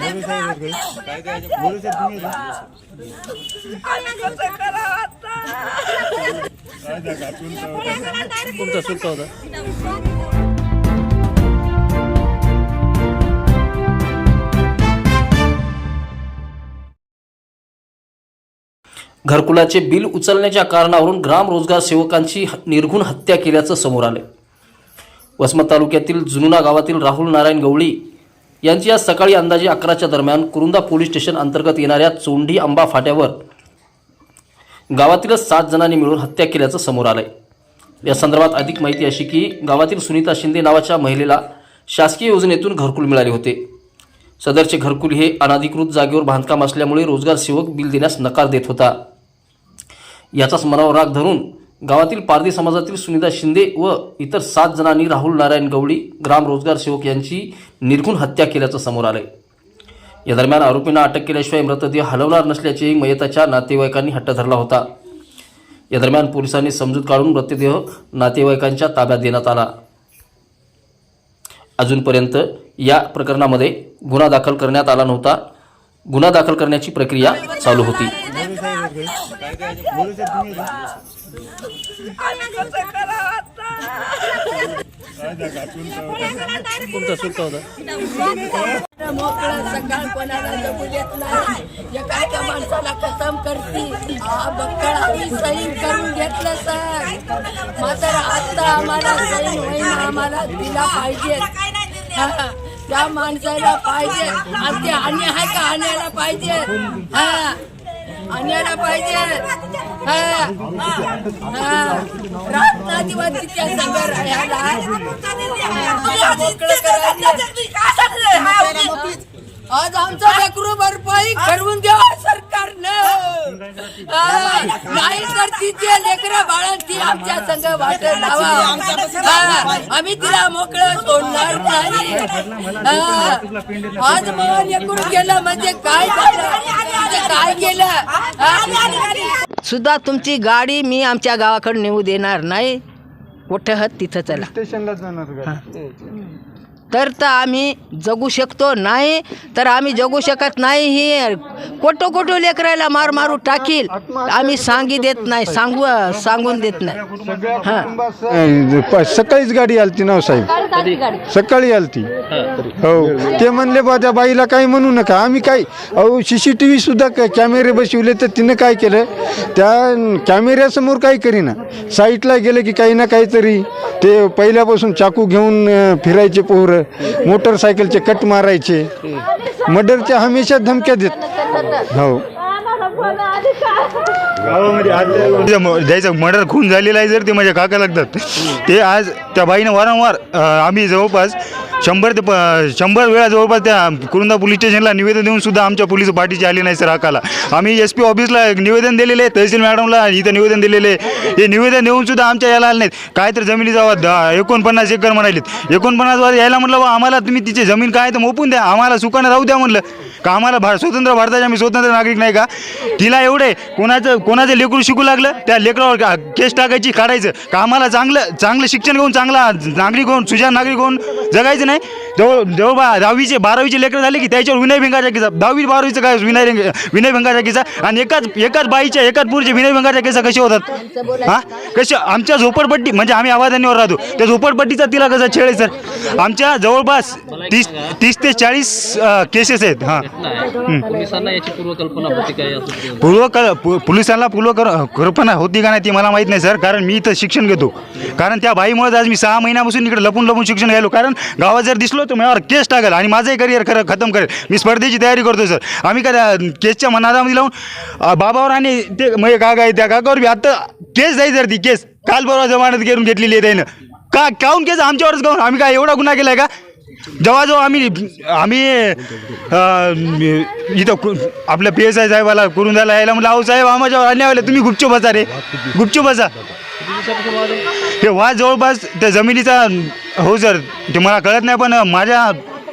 होता घरकुलाचे बिल उचलण्याच्या कारणावरून ग्राम रोजगार सेवकांची निर्घुण हत्या केल्याचं समोर आलं वसमत तालुक्यातील जुनुना गावातील राहुल नारायण गवळी यांची आज सकाळी अंदाजे अकराच्या दरम्यान कुरुंदा पोलीस स्टेशन अंतर्गत येणाऱ्या चोंडी आंबा फाट्यावर गावातीलच सात जणांनी मिळून हत्या केल्याचं समोर आलंय. या संदर्भात अधिक माहिती अशी की गावातील सुनीता शिंदे नावाच्या महिलेला शासकीय योजनेतून घरकुल मिळाले होते. सदरचे घरकुल हे अनाधिकृत जागेवर बांधकाम असल्यामुळे रोजगार सेवक बिल देण्यास नकार देत होता. याचाच मनावर राग धरून गावातील पारधी समाजातील सुनीता शिंदे व इतर सात जणांनी राहुल नारायण गवळी ग्राम रोजगार सेवक यांची निर्घुण हत्या केल्याचं समोर आलंय. या दरम्यान आरोपींना अटक केल्याशिवाय मृतदेह हलवणार नसल्याचे मयताच्या नातेवाईकांनी हट्ट धरला होता. या दरम्यान पोलिसांनी समजूत काढून मृतदेह नातेवाईकांच्या ताब्यात देण्यात आला. अजूनपर्यंत या प्रकरणामध्ये गुन्हा दाखल करण्यात आला नव्हता. गुन्हा दाखल करण्याची प्रक्रिया चालू होती. आम्ही कसं करावं आता? कोणता होता सकाळ कोणाला जगू देत नाही एखाद्या माणसाला कसम करती हा बक्कळ आम्ही सही करून घेतलं सर मात्र आता आम्हाला सही होईन आम्हाला दिला पाहिजे त्या माणसाला पाहिजे आणि ते आणि आहे का आणायला पाहिजे हा आणायला पाहिजे. हा. दिवस तिच्या संग आज आमचा लेकरू भरपाई करून द्यावा सरकारनं. नाही तर तिचे लेकर बाळांची आमच्या संघ वाट लावा. आम्ही तिला मोकळं सोडणार नाही. आज मला लेकरू केलं म्हणजे काय झालं म्हणजे काय केलं हा? सुद्धा तुमची गाडी मी आमच्या गावाकडे नेऊ देणार नाही. कुठं हत तिथं चला. स्टेशनला जाणार का? तर तर आम्ही जगू शकतो नाही तर आम्ही जगू शकत नाही ही कोटो कोटो लेकरायला मार मारू टाकील. आम्ही सांगी देत नाही सांगू सांगून देत नाही. हां. प- सकाळीच गाडी आलती ना हो साहेब? सकाळी आलती. हो. ते म्हणले बा त्या बाईला काही म्हणू नका. आम्ही काय अहो सी सी टी व्ही सुद्धा कॅमेरे बसवले तर तिनं काय केलं? त्या कॅमेऱ्यासमोर काही करीना. साईटला गेलं की काही ना काहीतरी. ते पहिल्यापासून चाकू घेऊन फिरायचे पोरं मोटरसायकलचे कट मारायचे. मर्डरच्या हमेशा धमक्या देत हो. गावामध्ये आज द्यायचं मर्डर खून झालेला आहे जर ते माझ्या काका लागतात. ते आज त्या बाईनं वारंवार आम्ही जवळपास शंभर ते प शंभर वेळा जवळपास त्या कुरुंदा पोलीस स्टेशनला निवेदन देऊन सुद्धा आमच्या पोलीस पाठीचे आले नाही सर हाकाला आम्ही एस पी ऑफिसला निवेदन दिलेले आहे, तहसील मॅडमला इथं निवेदन दिलेले आहे. हे निवेदन देऊन सुद्धा आमच्या यायला आले नाहीत. काय तर जमिनी जावा दहा एकोणपन्नास एकर म्हणालीत. एकोणपन्नास वर यायला म्हटलं बा आम्हाला तुम्ही तिची जमीन काय तर मोपून द्या. आम्हाला सुखानं राहू द्या म्हणलं. का आम्हाला भा स्वतंत्र भारताचे आम्ही स्वतंत्र नागरिक नाही का? तिला एवढे कोणाचं कोणाचं लेकरू शिकू लागलं त्या लेकरावर का- केस टाकायची काढायचं. का आम्हाला चांगलं चांगलं शिक्षण घेऊन चांगला नागरिक होऊन सुजान नागरिक होऊन जगायचं नाही. जवळ जवळ बा दहावीचे बारावीचे लेकर झाले की त्याच्यावर विनय भिंगाच्या केसा दहावी बारावीचं काय विनय विनय भिंगाच्या केसा आणि एकाच एकाच बाईच्या एकाच पुरुषे विनय भिंगाच्या केसा कसे होतात? हा? कसे? आमच्या झोपडपट्टी म्हणजे आम्ही आवाजांवर राहतो. त्या झोपडपट्टीचा तिला कसा छेड आहे सर? आमच्या जवळपास तीस तीस ते चाळीस केसेस आहेत. हां. पोलिसांना याची पूर्वकल्पना होती काय पूर्व पोलिसांना पूर्व कल्पना होती का नाही ती मला माहीत नाही सर. कारण मी इथं शिक्षण घेतो. कारण त्या बाईमुळे आज मी सहा महिन्यापासून इकडे लपून लपून शिक्षण घ्यायलो. कारण गावात जर दिसलो तर माझ्यावर केस टाकेल आणि माझंही करिअर खरं खतम करेल. मी स्पर्धेची तयारी करतो सर. आम्ही काय केसच्या मनादामध्ये लावून बाबावर आणि ते मग काका आहे त्या काकावर बी आता केस जाई सर ती केस. काल परवा जमानत करून घेतलेली आहे त्यानं. का काऊन केस आमच्यावरच काहून आम्ही काय एवढा गुन्हा केला आहे का? जेव्हा आम्ही आम्ही इथं आपल्या पी एस आय साहेबाला करून जायला यायला म्हटलं आहो साहेब आम्हाला अन्याय तुम्ही गुपचूप बसा रे. गुपचूप बसा. हे वा जवळपास त्या जमिनीचा हो सर ते मला कळत नाही पण माझ्या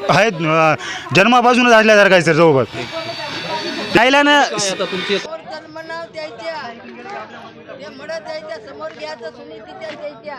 आहेत अं, जन्मापासूनच असल्यासारखं आहे सर जवळपास राहिला ना आता तुमची द्यायच्या. ते मडत द्यायच्या समोर घ्यायचं द्यायच्या.